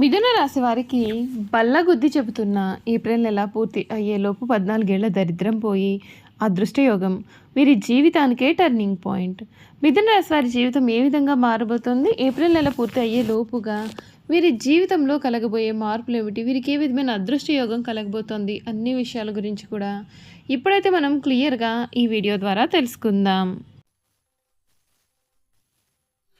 మిథున రాశి వారికి బల్లగుద్ది చెబుతున్న ఏప్రిల్ నెల పూర్తి అయ్యేలోపు పద్నాలుగేళ్ళ దరిద్రం పోయి అదృష్టయోగం. వీరి జీవితానికే టర్నింగ్ పాయింట్ మిథున రాశి వారి జీవితం ఏ విధంగా మారబోతుంది? ఏప్రిల్ నెల పూర్తి అయ్యే లోపుగా వీరి జీవితంలో కలగబోయే మార్పులు ఏమిటి? వీరికి ఏ విధమైన అదృష్ట యోగం కలగబోతోంది? అన్ని విషయాల గురించి కూడా ఇప్పుడైతే మనం క్లియర్గా ఈ వీడియో ద్వారా తెలుసుకుందాం.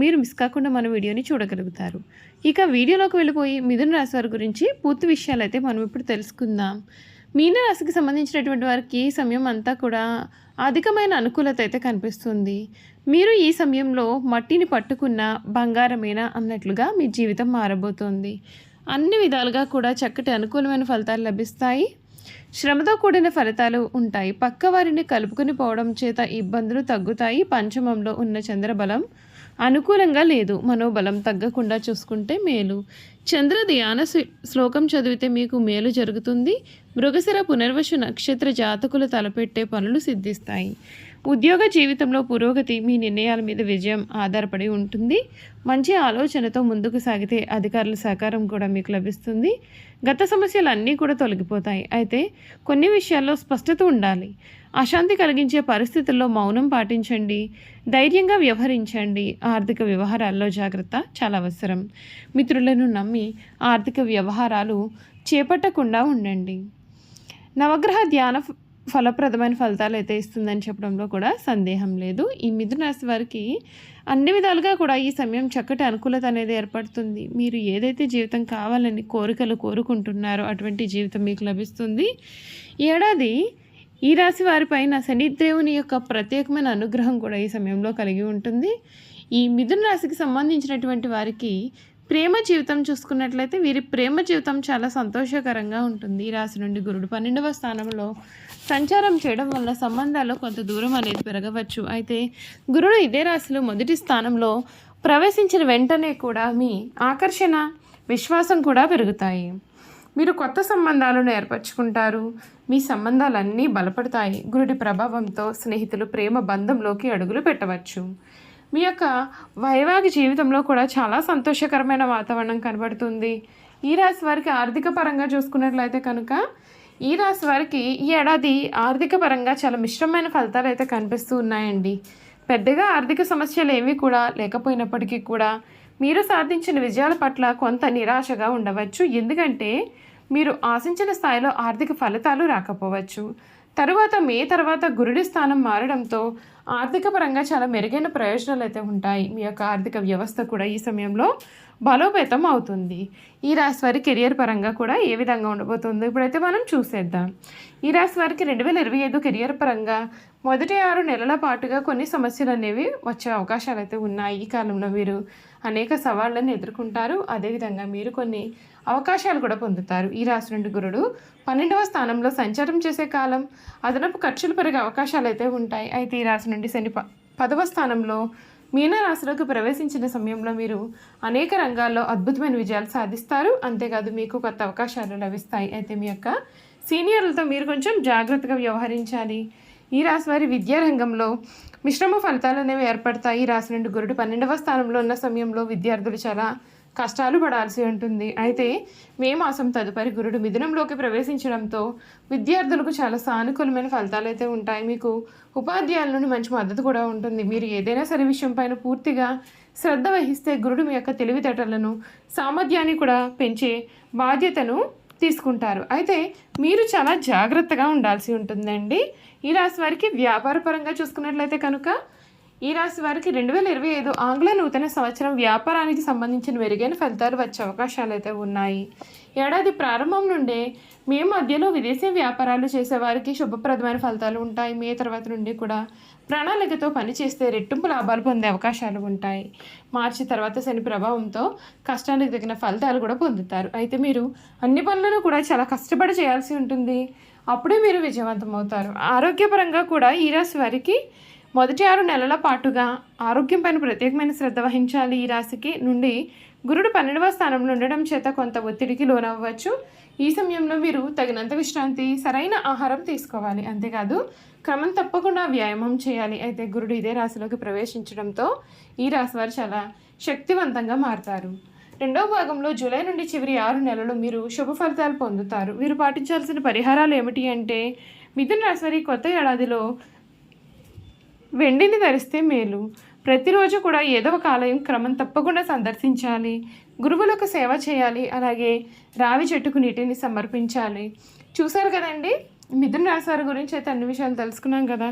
మీరు మిస్ కాకుండా మన వీడియోని చూడగలుగుతారు. ఇక వీడియోలోకి వెళ్ళిపోయి మిథున రాశి వారి గురించి పూర్తి విషయాలు అయితే మనం ఇప్పుడు తెలుసుకుందాం. మీనరాశికి సంబంధించినటువంటి వారికి ఈ సమయం అంతా కూడా అధికమైన అనుకూలత అయితే కనిపిస్తుంది. మీరు ఈ సమయంలో మట్టిని పట్టుకున్న బంగారమేనా అన్నట్లుగా మీ జీవితం మారబోతోంది. అన్ని విధాలుగా కూడా చక్కటి అనుకూలమైన ఫలితాలు లభిస్తాయి. శ్రమతో కూడిన ఫలితాలు ఉంటాయి. పక్క వారిని కలుపుకొని పోవడం చేత ఇబ్బందులు తగ్గుతాయి. పంచమంలో ఉన్న చంద్రబలం అనుకూలంగా లేదు. మనోబలం తగ్గకుండా చూసుకుంటే మేలు. చంద్ర ధ్యాన శ్లోకం చదివితే మీకు మేలు జరుగుతుంది. మృగశిర పునర్వసు నక్షత్ర జాతకులు తలపెట్టే పనులు సిద్ధిస్తాయి. ఉద్యోగ జీవితంలో పురోగతి మీ నిర్ణయాల మీద విజయం ఆధారపడి ఉంటుంది. మంచి ఆలోచనతో ముందుకు సాగితే అధికారుల సహకారం కూడా మీకు లభిస్తుంది. గత సమస్యలు అన్నీ కూడా తొలగిపోతాయి. అయితే కొన్ని విషయాల్లో స్పష్టత ఉండాలి. అశాంతి కలిగించే పరిస్థితుల్లో మౌనం పాటించండి. ధైర్యంగా వ్యవహరించండి. ఆర్థిక వ్యవహారాల్లో జాగ్రత్త చాలా అవసరం. మిత్రులను నమ్మి ఆర్థిక వ్యవహారాలు చేపట్టకుండా ఉండండి. నవగ్రహ ధ్యాన ఫలప్రదమైన ఫలితాలు అయితే ఇస్తుందని చెప్పడంలో కూడా సందేహం లేదు. ఈ మిథున రాశి వారికి అన్ని విధాలుగా కూడా ఈ సమయం చక్కటి అనుకూలత అనేది ఏర్పడుతుంది. మీరు ఏదైతే జీవితం కావాలని కోరికలు కోరుకుంటున్నారో అటువంటి జీవితం మీకు లభిస్తుంది. ఈ ఏడాది ఈ రాశి వారిపైన శనిదేవుని యొక్క ప్రత్యేకమైన అనుగ్రహం కూడా ఈ సమయంలో కలిగి ఉంటుంది. ఈ మిథున రాశికి సంబంధించినటువంటి వారికి ప్రేమ జీవితం చూసుకున్నట్లయితే వీరి ప్రేమ జీవితం చాలా సంతోషకరంగా ఉంటుంది. ఈ రాశి నుండి గురుడు పన్నెండవ స్థానంలో సంచారం చేయడం వల్ల సంబంధాల్లో కొంత దూరం అనేది పెరగవచ్చు. అయితే గురుడు ఇదే రాశిలో మొదటి స్థానంలో ప్రవేశించిన వెంటనే కూడా మీ ఆకర్షణ విశ్వాసం కూడా పెరుగుతాయి. మీరు కొత్త సంబంధాలను ఏర్పరచుకుంటారు. మీ సంబంధాలన్నీ బలపడతాయి. గురుడి ప్రభావంతో స్నేహితులు ప్రేమ బంధంలోకి అడుగులు పెట్టవచ్చు. మీ యొక్క వైవాహిక జీవితంలో కూడా చాలా సంతోషకరమైన వాతావరణం కనబడుతుంది. ఈ రాశి వారికి ఆర్థిక పరంగా చూసుకున్నట్లయితే కనుక ఈ రాశి వారికి ఈ ఏడాది ఆర్థిక పరంగా చాలా మిశ్రమైన ఫలితాలు అయితే కనిపిస్తూ ఉన్నాయండి. పెద్దగా ఆర్థిక సమస్యలు ఏమీ కూడా లేకపోయినప్పటికీ కూడా మీరు సాధించిన విజయాల పట్ల కొంత నిరాశగా ఉండవచ్చు. ఎందుకంటే మీరు ఆశించిన స్థాయిలో ఆర్థిక ఫలితాలు రాకపోవచ్చు. తరువాత మే తర్వాత గురుడి స్థానం మారడంతో ఆర్థిక పరంగా చాలా మెరుగైన ప్రయోజనాలు అయితే ఉంటాయి. మీ యొక్క ఆర్థిక వ్యవస్థ కూడా ఈ సమయంలో బలోపేతం అవుతుంది. ఈ రాశి వారి కెరియర్ పరంగా కూడా ఏ విధంగా ఉండబోతుందో ఇప్పుడైతే మనం చూసేద్దాం. ఈ రాశి వారికి రెండు వేల ఇరవై ఐదు కెరియర్ పరంగా మొదటి ఆరు నెలల పాటుగా కొన్ని సమస్యలు అనేవి వచ్చే అవకాశాలు అయితే ఉన్నాయి. ఈ కాలంలో మీరు అనేక సవాళ్ళను ఎదుర్కొంటారు. అదేవిధంగా మీరు కొన్ని అవకాశాలు కూడా పొందుతారు. ఈ రాశి నుండి గురుడు పన్నెండవ స్థానంలో సంచారం చేసే కాలం అదనపు ఖర్చులు పెరిగే అవకాశాలు అయితే ఉంటాయి. అయితే ఈ రాశి నుండి శని పదవ స్థానంలో మీనరాశిలోకి ప్రవేశించిన సమయంలో మీరు అనేక రంగాల్లో అద్భుతమైన విజయాలు సాధిస్తారు. అంతేకాదు మీకు కొత్త అవకాశాలు లభిస్తాయి. అయితే మీ యొక్క సీనియర్లతో మీరు కొంచెం జాగ్రత్తగా వ్యవహరించాలి. ఈ రాశి వారి విద్యారంగంలో మిశ్రమ ఫలితాలు అనేవి ఏర్పడతాయి. ఈ రాశి నుండి గురుడు పన్నెండవ స్థానంలో ఉన్న సమయంలో విద్యార్థులు చాలా కష్టాలు పడాల్సి ఉంటుంది. అయితే మే మాసం తదుపరి గురుడు మిథునంలోకి ప్రవేశించడంతో విద్యార్థులకు చాలా సానుకూలమైన ఫలితాలు అయితే ఉంటాయి. మీకు ఉపాధ్యాయుల నుండి మంచి మద్దతు కూడా ఉంటుంది. మీరు ఏదైనా సరే విషయం పైన పూర్తిగా శ్రద్ధ వహిస్తే గురుడు మీ యొక్క తెలివితేటలను సామర్థ్యాన్ని కూడా పెంచే బాధ్యతను తీసుకుంటారు. అయితే మీరు చాలా జాగ్రత్తగా ఉండాల్సి ఉంటుందండి. ఈ రాశి వారికి వ్యాపార పరంగా చూసుకున్నట్లయితే కనుక ఈ రాశి వారికి రెండు వేల ఇరవై ఐదు ఆంగ్ల నూతన సంవత్సరం వ్యాపారానికి సంబంధించిన మెరుగైన ఫలితాలు వచ్చే అవకాశాలు అయితే ఉన్నాయి. ఏడాది ప్రారంభం నుండే మే మధ్యలో విదేశీ వ్యాపారాలు చేసేవారికి శుభప్రదమైన ఫలితాలు ఉంటాయి. మే తర్వాత నుండి కూడా ప్రణాళికతో పనిచేస్తే రెట్టింపు లాభాలు పొందే అవకాశాలు ఉంటాయి. మార్చి తర్వాత శని ప్రభావంతో కష్టానికి తగిన ఫలితాలు కూడా పొందుతారు. అయితే మీరు అన్ని పనులను కూడా చాలా కష్టపడి చేయాల్సి ఉంటుంది. అప్పుడే మీరు విజయవంతం అవుతారు ఆరోగ్యపరంగా కూడా ఈ రాశి వారికి మొదటి ఆరు నెలల పాటుగా ఆరోగ్యంపైన ప్రత్యేకమైన శ్రద్ధ వహించాలి ఈ రాశికి నుండి గురుడు పన్నెండవ స్థానంలో ఉండడం చేత కొంత ఒత్తిడికి లోనవ్వచ్చు. ఈ సమయంలో మీరు తగినంత విశ్రాంతి సరైన ఆహారం తీసుకోవాలి. అంతేకాదు క్రమం తప్పకుండా వ్యాయామం చేయాలి. అయితే గురుడు ఇదే రాశిలోకి ప్రవేశించడంతో ఈ రాశి వారు చాలా శక్తివంతంగా మారుతారు. రెండవ భాగంలో జూలై నుండి చివరి ఆరు నెలలు మీరు శుభ ఫలితాలు పొందుతారు. మీరు పాటించాల్సిన పరిహారాలు ఏమిటి అంటే మిథున రాశి వారి కొత్త ఏడాదిలో వెండిని ధరిస్తే మేలు. ప్రతిరోజు కూడా ఏదో ఒక ఆలయం క్రమం తప్పకుండా సందర్శించాలి. గురువులకు సేవ చేయాలి. అలాగే రావి చెట్టుకు నీటిని సమర్పించాలి. చూశారు కదండి? మిథున రాశి వారి గురించి అయితే అన్ని విషయాలు తెలుసుకున్నాం కదా.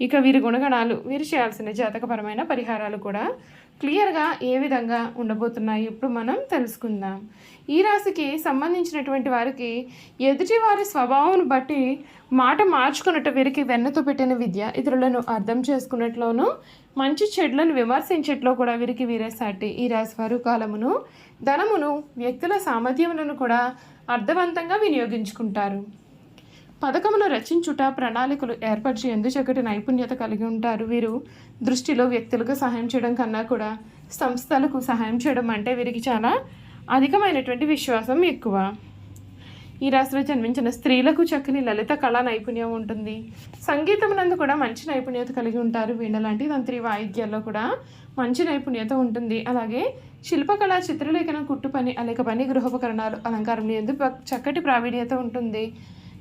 ఇక వీరి గుణగణాలు వీరు చేయాల్సిన జాతకపరమైన పరిహారాలు కూడా క్లియర్గా ఏ విధంగా ఉండబోతున్నాయి ఇప్పుడు మనం తెలుసుకుందాం. ఈ రాశికి సంబంధించినటువంటి వారికి ఎదుటి వారి స్వభావం బట్టి మాట మార్చుకున్నట్టు వీరికి వెన్నతో పెట్టిన విద్య ఇతరులను అర్థం చేసుకున్నట్లోనూ మంచి చెడులను విమర్శించట్లో కూడా వీరికి వీరే సాటి. ఈ రాశి వారు కాలమును ధనమును వ్యక్తుల సామర్థ్యములను కూడా అర్థవంతంగా వినియోగించుకుంటారు. పథకములు రచించుట ప్రణాళికలు ఏర్పరిచి ఎందుచక్కటి నైపుణ్యత కలిగి ఉంటారు? వీరు దృష్టిలో వ్యక్తులకు సహాయం చేయడం కన్నా కూడా సంస్థలకు సహాయం చేయడం అంటే వీరికి చాలా అధికమైనటువంటి విశ్వాసం ఎక్కువ. ఈ రాశిలో జన్మించిన స్త్రీలకు చక్కని లలిత కళా నైపుణ్యం ఉంటుంది. సంగీతం నందు కూడా మంచి నైపుణ్యత కలిగి ఉంటారు. వీణ లాంటి తంత్రి వాయిద్యాల్లో కూడా మంచి నైపుణ్యత ఉంటుంది. అలాగే శిల్పకళ చిత్రలేఖనం కుట్టు పని అనేక పని గృహోపకరణాలు అలంకారం ఎందు చక్కటి ప్రావీణ్యత ఉంటుంది.